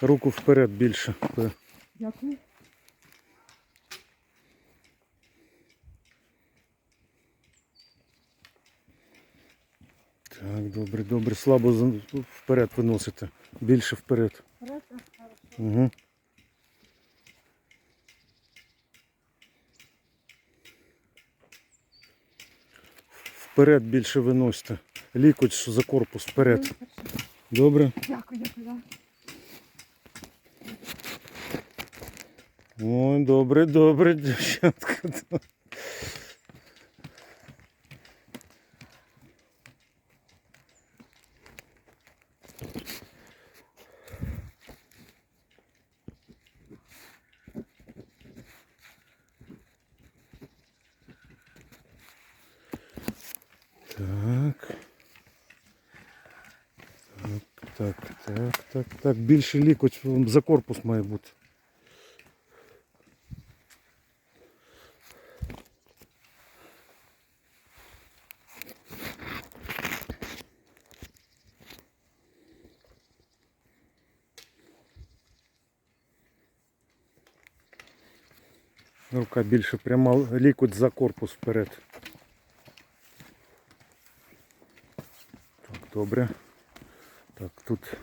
Руку вперед більше. Дякую. Так, добре, добре. Слабо вперед виносите. Більше вперед. Вперед. Угу. Вперед більше виносите. Лікоть за корпус вперед. Добре? Дякую, дякую. Ой, добре, добре, дівчатка. Так. Так, так, так, так, так. Більше лікоть за корпус має бути. Рука більше пряма, лікуть за корпус вперед. Так, добре. Так, тут